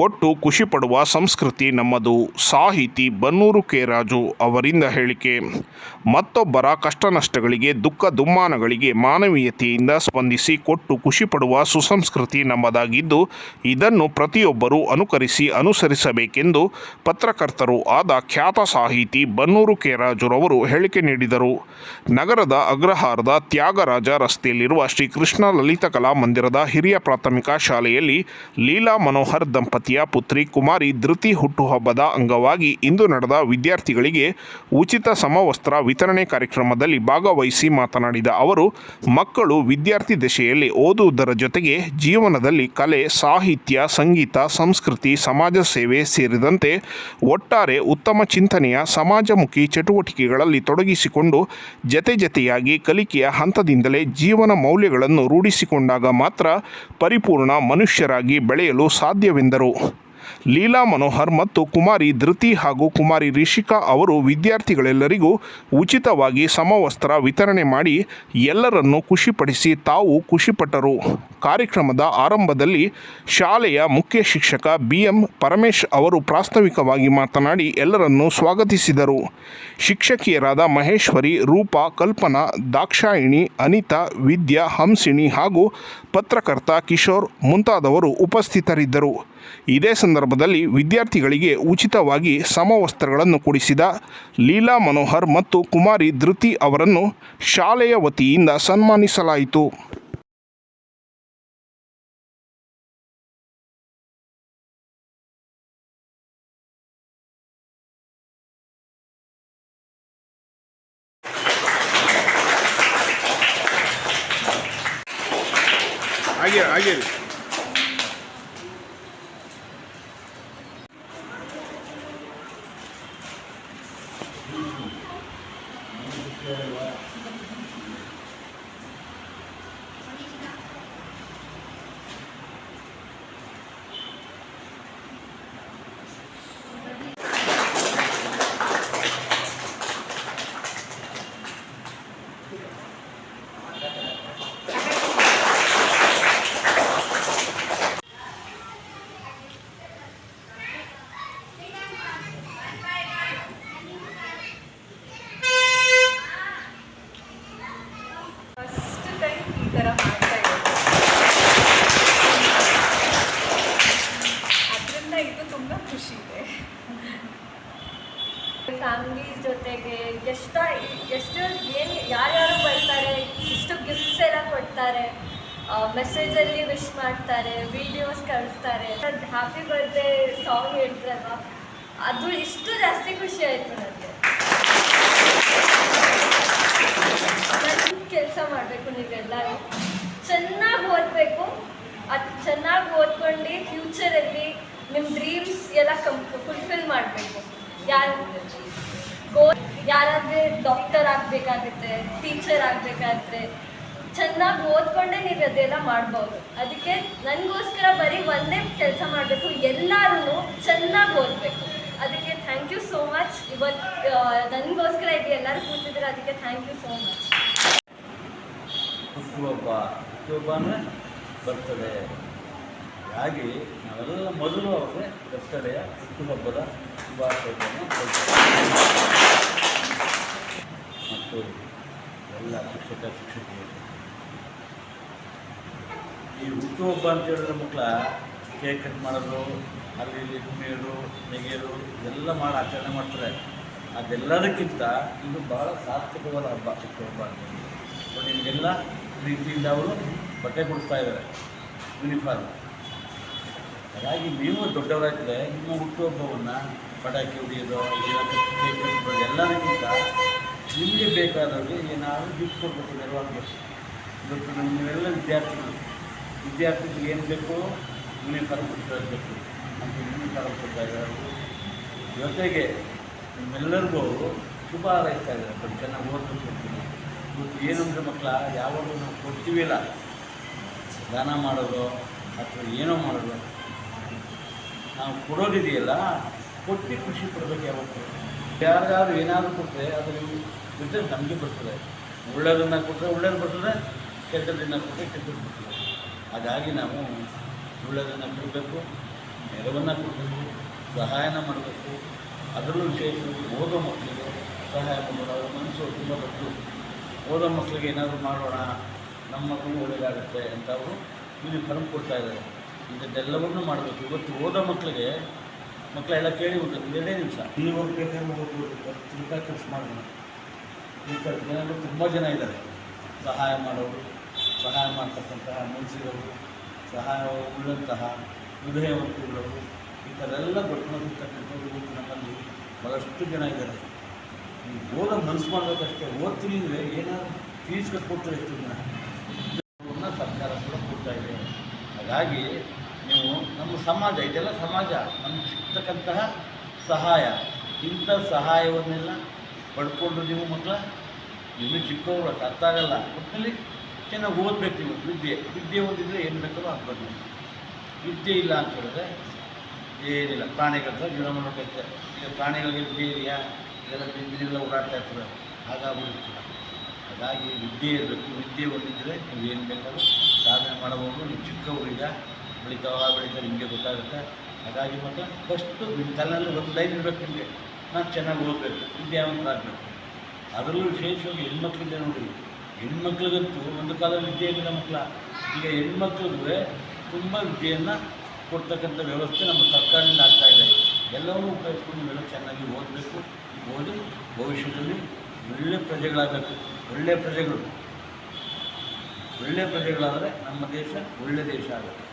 ಕೊಟ್ಟು ಖುಷಿಪಡುವ ಸಂಸ್ಕೃತಿ ನಮ್ಮದು. ಸಾಹಿತಿ ಬನ್ನೂರು ಕೆರಾಜು ಅವರಿಂದ ಹೇಳಿಕೆ. ಮತ್ತೊಬ್ಬರ ಕಷ್ಟ ನಷ್ಟಗಳಿಗೆ ದುಃಖ ದುಮ್ಮಾನಗಳಿಗೆ ಮಾನವೀಯತೆಯಿಂದ ಸ್ಪಂದಿಸಿ ಕೊಟ್ಟು ಖುಷಿಪಡುವ ಸುಸಂಸ್ಕೃತಿ ನಮ್ಮದಾಗಿದ್ದು, ಇದನ್ನು ಪ್ರತಿಯೊಬ್ಬರೂ ಅನುಕರಿಸಿ ಅನುಸರಿಸಬೇಕೆಂದು ಪತ್ರಕರ್ತರು ಆದ ಖ್ಯಾತ ಸಾಹಿತಿ ಬನ್ನೂರು ಕೆರಾಜುರವರು ಹೇಳಿಕೆ ನೀಡಿದರು. ನಗರದ ಅಗ್ರಹಾರದ ತ್ಯಾಗರಾಜ ರಸ್ತೆಯಲ್ಲಿರುವ ಶ್ರೀ ಕೃಷ್ಣ ಲಲಿತ ಕಲಾ ಮಂದಿರದ ಹಿರಿಯ ಪ್ರಾಥಮಿಕ ಶಾಲೆಯಲ್ಲಿ ಲೀಲಾ ಮನೋಹರ್ ದಂಪತಿಯ ಪುತ್ರಿ ಕುಮಾರಿ ಧೃತಿ ಹುಟ್ಟುಹಬ್ಬದ ಅಂಗವಾಗಿ ಇಂದು ನಡೆದ ವಿದ್ಯಾರ್ಥಿಗಳಿಗೆ ಉಚಿತ ಸಮವಸ್ತ್ರ ವಿತರಣೆ ಕಾರ್ಯಕ್ರಮದಲ್ಲಿ ಭಾಗವಹಿಸಿ ಮಾತನಾಡಿದ ಅವರು, ಮಕ್ಕಳು ವಿದ್ಯಾರ್ಥಿ ದಶೆಯಲ್ಲಿ ಓದುವುದರ ಜೊತೆಗೆ ಜೀವನದಲ್ಲಿ ಕಲೆ, ಸಾಹಿತ್ಯ, ಸಂಗೀತ, ಸಂಸ್ಕೃತಿ, ಸಮಾಜ ಸೇವೆ ಸೇರಿದಂತೆ ಒಟ್ಟಾರೆ ಉತ್ತಮ ಚಿಂತನೆಯ ಸಮಾಜಮುಖಿ ಚಟುವಟಿಕೆಗಳಲ್ಲಿ ತೊಡಗಿಸಿಕೊಂಡು ಜತೆ ಜತೆಯಾಗಿ ಕಲಿಕೆಯ ಹಂತದಿಂದಲೇ ಜೀವನ ಮೌಲ್ಯಗಳನ್ನು ರೂಢಿಸಿಕೊಂಡಾಗ ಮಾತ್ರ ಪರಿಪೂರ್ಣ ಮನುಷ್ಯರಾಗಿ ಬೆಳೆಯಲು ಸಾಧ್ಯವೆಂದರು. ಲೀಲಾ ಮನೋಹರ್ ಮತ್ತು ಕುಮಾರಿ ಧೃತಿ ಹಾಗೂ ಕುಮಾರಿ ರಿಷಿಕಾ ಅವರು ವಿದ್ಯಾರ್ಥಿಗಳೆಲ್ಲರಿಗೂ ಉಚಿತವಾಗಿ ಸಮವಸ್ತ್ರ ವಿತರಣೆ ಮಾಡಿ ಎಲ್ಲರನ್ನು ಖುಷಿಪಡಿಸಿ ತಾವು ಖುಷಿಪಟ್ಟರು. ಕಾರ್ಯಕ್ರಮದ ಆರಂಭದಲ್ಲಿ ಶಾಲೆಯ ಮುಖ್ಯ ಶಿಕ್ಷಕ ಬಿ ಎಂ ಪರಮೇಶ್ ಅವರು ಪ್ರಾಸ್ತಾವಿಕವಾಗಿ ಮಾತನಾಡಿ ಎಲ್ಲರನ್ನು ಸ್ವಾಗತಿಸಿದರು. ಶಿಕ್ಷಕಿಯರಾದ ಮಹೇಶ್ವರಿ, ರೂಪಾ, ಕಲ್ಪನಾ, ದಾಕ್ಷಾಯಿಣಿ, ಅನಿತಾ, ವಿದ್ಯಾ, ಹಂಸಿಣಿ ಹಾಗೂ ಪತ್ರಕರ್ತ ಕಿಶೋರ್ ಮುಂತಾದವರು ಉಪಸ್ಥಿತರಿದ್ದರು. ಇದೇ ಸಂದರ್ಭದಲ್ಲಿ ವಿದ್ಯಾರ್ಥಿಗಳಿಗೆ ಉಚಿತವಾಗಿ ಸಮವಸ್ತ್ರಗಳನ್ನು ಕೊಡಿಸಿದ ಲೀಲಾ ಮನೋಹರ್ ಮತ್ತು ಕುಮಾರಿ ಧೃತಿ ಅವರನ್ನು ಶಾಲೆಯ ವತಿಯಿಂದ ಸನ್ಮಾನಿಸಲಾಯಿತು. ಹಾಗೆ ಫಸ್ಟ್ ಜೊತೆಗೆ ಎಷ್ಟ ಎಷ್ಟು ಏನು ಯಾರ್ಯಾರು ಬರ್ತಾರೆ, ಇಷ್ಟು ಗಿಫ್ಟ್ಸ್ ಎಲ್ಲ ಕೊಡ್ತಾರೆ. ಮೆಸೇಜಲ್ಲಿ ವಿಶ್ ಮಾಡ್ತಾರೆ ವಿಡಿಯೋಸ್ ಕಳಿಸ್ತಾರೆ. ಹ್ಯಾಪಿ ಬರ್ತ್ಡೇ ಸಾಂಗ್ ಹೇಳ್ತಾರಲ್ವ? ಅದು ಇಷ್ಟು ಜಾಸ್ತಿ ಖುಷಿ ಆಯಿತು ನನಗೆ ನಾನು ಕೆಲಸ ಮಾಡಬೇಕು ನೀವೆಲ್ಲರೂ ಚೆನ್ನಾಗಿ ಓದಬೇಕು. ಅದು ಚೆನ್ನಾಗಿ ಓದ್ಕೊಂಡು ಫ್ಯೂಚರಲ್ಲಿ ನಿಮ್ಮ ಡ್ರೀಮ್ಸ್ ಎಲ್ಲ ಕಂಪ್ ಫುಲ್ಫಿಲ್ ಮಾಡಬೇಕು. ಯಾರು ಗೋ ಯಾರಾದರೆ ಡಾಕ್ಟರ್ ಆಗಬೇಕಾಗುತ್ತೆ ಟೀಚರ್ ಆಗಬೇಕಾದ್ರೆ ಚೆನ್ನಾಗಿ ಓದ್ಕೊಂಡೇ ನೀವು ಅದೆಲ್ಲ ಮಾಡ್ಬೋದು. ಅದಕ್ಕೆ ನನಗೋಸ್ಕರ ಬರೀ ಒಂದೇ ಕೆಲಸ ಮಾಡಬೇಕು ಎಲ್ಲರೂ ಚೆನ್ನಾಗಿ ಓದಬೇಕು. ಅದಕ್ಕೆ ಥ್ಯಾಂಕ್ ಯು ಸೋ ಮಚ್ ಇವತ್ತು ನನಗೋಸ್ಕರ ಇದು ಎಲ್ಲರೂ ಕೂತಿದ್ರೆ ಅದಕ್ಕೆ ಥ್ಯಾಂಕ್ ಯು ಸೋ ಮಚ್ ಅಂದರೆ ಹಾಗೆ ನಾವೆಲ್ಲ ಮೊದಲು ಅವ್ರಿಗೆ ಬರ್ತಡೆಯ ಹುಟ್ಟುಹಬ್ಬದ ಮತ್ತು ಎಲ್ಲ ಶಿಕ್ಷಕ ಶಿಕ್ಷಕಿಯರು ಈ ಹುಟ್ಟುಹಬ್ಬ ಅಂತ ಹೇಳಿದ್ರೆ ಮಕ್ಕಳ ಕೇಕ್ ಕಟ್ ಮಾಡೋದು, ಅಲ್ಲಿ ಇಲ್ಲಿ ಕುಣಿಯೋದು ನೆಗೆಯೋದು ಇದೆಲ್ಲ ಮಾಡಿ ಆಚರಣೆ ಮಾಡ್ತಾರೆ. ಅದೆಲ್ಲದಕ್ಕಿಂತ ಇದು ಭಾಳ ಸಾರ್ಥಕವಾದ ಹಬ್ಬ ಹುಟ್ಟುಹಬ್ಬ ಅಂತ ಬಟ್ ನಿಮಗೆಲ್ಲ ರೀತಿಯಿಂದ ಅವರು ಬಟ್ಟೆ ಕೊಡಿಸ್ತಾ ಇದ್ದಾರೆ ಯೂನಿಫಾರ್ಮ್ ಹಾಗಾಗಿ ನೀವು ದೊಡ್ಡವರಾಗಿದ್ದರೆ ನಿಮ್ಮ ಹುಟ್ಟುಹಬ್ಬವನ್ನು ಪಟಾಕಿ ಹೊಡಿಯೋದು ಎಲ್ಲರಿಗಿಂತ ನಿಮಗೆ ಬೇಕಾದವ್ರಿಗೆ ಏನಾದರೂ ಗಿಫ್ಟ್ ಕೊಡಬೇಕು ನೆರವಾಗಬೇಕು ಇವತ್ತು ನಮ್ಮ ನೀವೆಲ್ಲ ವಿದ್ಯಾರ್ಥಿಗಳು. ವಿದ್ಯಾರ್ಥಿಗಳಿಗೆ ಏನು ಬೇಕು ಯೂನಿಫಾರ್ಮ್ ಕೊಡ್ತಾ ಇರಬೇಕು. ಅಂತ ಯೂನಿಫಾರ್ಮ್ ಕೊಡ್ತಾ ಇದ್ದಾರೆ. ಜೊತೆಗೆ ನಿಮ್ಮೆಲ್ಲರಿಗೂ ಶುಭ ಹಾರೈಸ್ತಾ ಇದ್ದಾರೆ. ಸ್ವಲ್ಪ ಚೆನ್ನಾಗಿ ಓದಬೇಕು ಅಂತೀನಿ. ಇವತ್ತು ಏನಂದರೆ ಮಕ್ಕಳ, ಯಾವಾಗಲೂ ನಾವು ಕೊಡ್ತೀವಿಲ್ಲ ದಾನ ಮಾಡೋದು ಅಥವಾ ಏನೋ ಮಾಡೋದು. ನಾವು ಕೊಡೋದಿದೆಯಲ್ಲ ಕೊಟ್ಟು ಖುಷಿ ಪಡಬೇಕು ಯಾವತ್ತು? ಯಾರ್ಯಾರು ಏನಾದರೂ ಕೊಟ್ಟರೆ ಅದು ಬಿಟ್ಟರೆ ನಮಗೆ ಬರ್ತದೆ. ಒಳ್ಳೆಯದನ್ನು ಕೊಟ್ಟರೆ ಒಳ್ಳೇದು ಬರ್ತದೆ ಕೆಟ್ಟದನ್ನು ಕೊಟ್ಟರೆ ಕೆಟ್ಟದ್ದು ಬರ್ತದೆ. ಹಾಗಾಗಿ ನಾವು ಒಳ್ಳೆಯದನ್ನು ಕೊಡಬೇಕು, ನೆರವನ್ನು ಕೊಡಬೇಕು, ಸಹಾಯನ ಮಾಡಬೇಕು. ಅದರಲ್ಲೂ ವಿಶೇಷವಾಗಿ ಓದೋ ಮಕ್ಕಳಿಗೆ ಸಹಾಯ ಮಾಡೋಣ ಅವ್ರ ಮನಸ್ಸು ತುಂಬ ಬಟ್ಟು ಓದೋ ಮಕ್ಕಳಿಗೆ ಏನಾದರೂ ಮಾಡೋಣ, ನಮ್ಮ ಮಕ್ಕಳು ಒಳ್ಳೆಯದಾಗುತ್ತೆ ಅಂತ ಅವರು ಫಲಂ ಕೊಡ್ತಾ ಇದ್ದಾರೆ. ಇದೆಲ್ಲವನ್ನೂ ಮಾಡಬೇಕು. ಇವತ್ತು ಓದೋ ಮಕ್ಕಳಿಗೆ ಮಕ್ಕಳೆಲ್ಲ ಕೇಳಿ ಹೋಗ್ಬೇಕು ಎರಡೇ ನಿಮಿಷ. ಇಲ್ಲಿ ಹೋಗ್ಬೇಕಾದ್ರೆ ಹೋಗ್ಬೋದು ಹತ್ತು ಕೆಲಸ ಮಾಡೋಣ. ಈ ಥರ ಜನರು ತುಂಬ ಜನ ಇದ್ದಾರೆ. ಸಹಾಯ ಮಾಡೋರು, ಸಹಾಯ ಮಾಡ್ತಕ್ಕಂತಹ ಮನಸ್ಸಿರೋರು ಸಹಾಯ ಉಳ್ಳಂತಹ ಹೃದಯವಂತರುಗಳು ಈ ಥರ ಎಲ್ಲ ಬರ್ಕೊಂಡಿರ್ತಕ್ಕಂಥವ್ರು ನಮ್ಮಲ್ಲಿ ಬಹಳಷ್ಟು ಜನ ಇದ್ದಾರೆ. ಈ ಓದೋ ಮನಸ್ಸು ಮಾಡಬೇಕಷ್ಟೇ ಓದ್ತೀನಿ ಅಂದರೆ ಏನಾದ್ರು ಫೀಸ್ ಕಟ್ಕೊಡ್ತಾರೆ ಎಷ್ಟು ಜನ. ಸರ್ಕಾರ ಕೂಡ ಕೊಡ್ತಾ ಇದೆ. ಹಾಗಾಗಿ ನೀವು ನಮ್ಮ ಸಮಾಜ ಇದೆಲ್ಲ ಸಮಾಜ, ನಮ್ಗೆ ಸಿಗ್ತಕ್ಕಂತಹ ಸಹಾಯ. ಇಂಥ ಸಹಾಯವನ್ನೆಲ್ಲ ಪಡ್ಕೊಂಡು ನೀವು ಮಕ್ಕಳ ಇನ್ನೂ ಚಿಕ್ಕವರು ಅರ್ಥಾಗಲ್ಲ ಒಟ್ಟಿನಲ್ಲಿ ಚೆನ್ನಾಗಿ ಓದಬೇಕು ನೀವು. ವಿದ್ಯೆ ವಿದ್ಯೆ ಓದಿದರೆ ಏನು ಬೇಕಾದ್ರೂ ಆಗ್ಬೋದು ವಿದ್ಯೆ ಇಲ್ಲ ಅಂತ ಹೇಳಿದ್ರೆ ಏನಿಲ್ಲ. ಪ್ರಾಣಿಗಳ ಹತ್ರ ಜೀವನ ಮಾಡಬೇಕಂತೆ ಈಗ ಪ್ರಾಣಿಗಳಿಗೆ ವಿದ್ಯೆ ಇದೆಯಾ? ಇದೆಲ್ಲ ಬಿದ್ದಿನೆಲ್ಲ ಓಡಾಡ್ತಾ ಇರ್ತಾರೆ ಹಾಗಾಗಿ ಹಾಗಾಗಿ ವಿದ್ಯೆ ಇರಬೇಕು. ವಿದ್ಯೆ ಒಂದಿದ್ದರೆ ನೀವು ಏನು ಬೇಕಾದ್ರೂ ಸಾಧನೆ ಮಾಡಬಹುದು. ನೀವು ಚಿಕ್ಕವರೀಗ ಬೆಳೀತಾ ಬೆಳೀತಾ ನಿಮಗೆ ಗೊತ್ತಾಗುತ್ತೆ. ಹಾಗಾಗಿ ಮತ್ತು ಫಸ್ಟು ನಿಮ್ಮ ಒಂದು ಲೈನ್ ಇರಬೇಕು ನಿಮಗೆ. ನಾನು ಚೆನ್ನಾಗಿ ಓದಬೇಕು. ವಿದ್ಯಾವಂತರಾಗಬೇಕು ಅದರಲ್ಲೂ ವಿಶೇಷವಾಗಿ ಹೆಣ್ಮಕ್ಳಿಗೆ ನೋಡಿ. ಹೆಣ್ಮಕ್ಳಿಗಂತೂ ಒಂದು ಕಾಲ ವಿದ್ಯೆ ಇಲ್ಲ ಮಕ್ಕಳ. ಈಗ ಹೆಣ್ಮಕ್ಳಿಗೆ ತುಂಬ ವಿದ್ಯೆಯನ್ನು ಕೊಡ್ತಕ್ಕಂಥ ವ್ಯವಸ್ಥೆ ನಮ್ಮ ಸರ್ಕಾರದಿಂದ ಆಗ್ತಾ ಇದೆ. ಎಲ್ಲವನ್ನೂ ಉಪಯೋಗಿಸ್ಕೊಂಡು ನೀವೆಲ್ಲ ಚೆನ್ನಾಗಿ ಓದಬೇಕು. ಓದಿ ಭವಿಷ್ಯದಲ್ಲಿ ಒಳ್ಳೆ ಪ್ರಜೆಗಳಾಗಬೇಕು. ಒಳ್ಳೆಯ ಪ್ರಜೆಗಳು. ಒಳ್ಳೆಯ ಪ್ರಜೆಗಳಾದರೆ ನಮ್ಮ ದೇಶ ಒಳ್ಳೆಯ ದೇಶ ಆಗುತ್ತೆ.